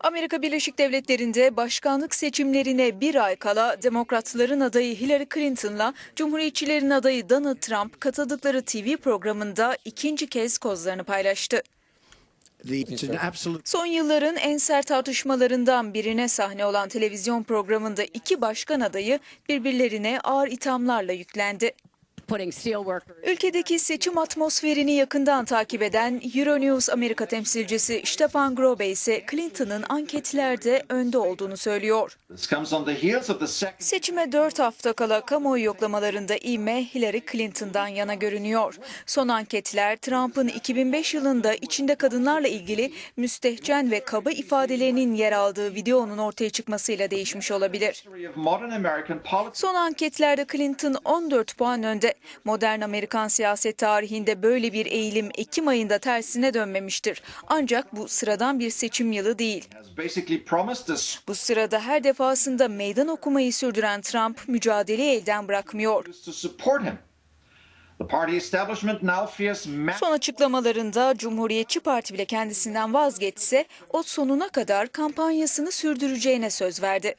Amerika Birleşik Devletleri'nde başkanlık seçimlerine bir ay kala Demokratların adayı Hillary Clinton'la Cumhuriyetçilerin adayı Donald Trump katıldıkları TV programında ikinci kez kozlarını paylaştı. Son yılların en sert tartışmalarından birine sahne olan televizyon programında iki başkan adayı birbirlerine ağır ithamlarla yüklendi. Ülkedeki seçim atmosferini yakından takip eden Euronews Amerika temsilcisi Stefan Grobe ise Clinton'ın anketlerde önde olduğunu söylüyor. This comes on the heels of the second Seçime 4 hafta kala kamuoyu yoklamalarında ivme Hillary Clinton'dan yana görünüyor. Son anketler Trump'ın 2005 yılında içinde kadınlarla ilgili müstehcen ve kaba ifadelerinin yer aldığı videonun ortaya çıkmasıyla değişmiş olabilir. Son anketlerde Clinton 14 puan önde. Modern Amerikan siyaset tarihinde böyle bir eğilim Ekim ayında tersine dönmemiştir. Ancak bu sıradan bir seçim yılı değil. Bu sırada her defasında meydan okumayı sürdüren Trump mücadeleyi elden bırakmıyor. Son açıklamalarında Cumhuriyetçi Parti bile kendisinden vazgeçse o sonuna kadar kampanyasını sürdüreceğine söz verdi.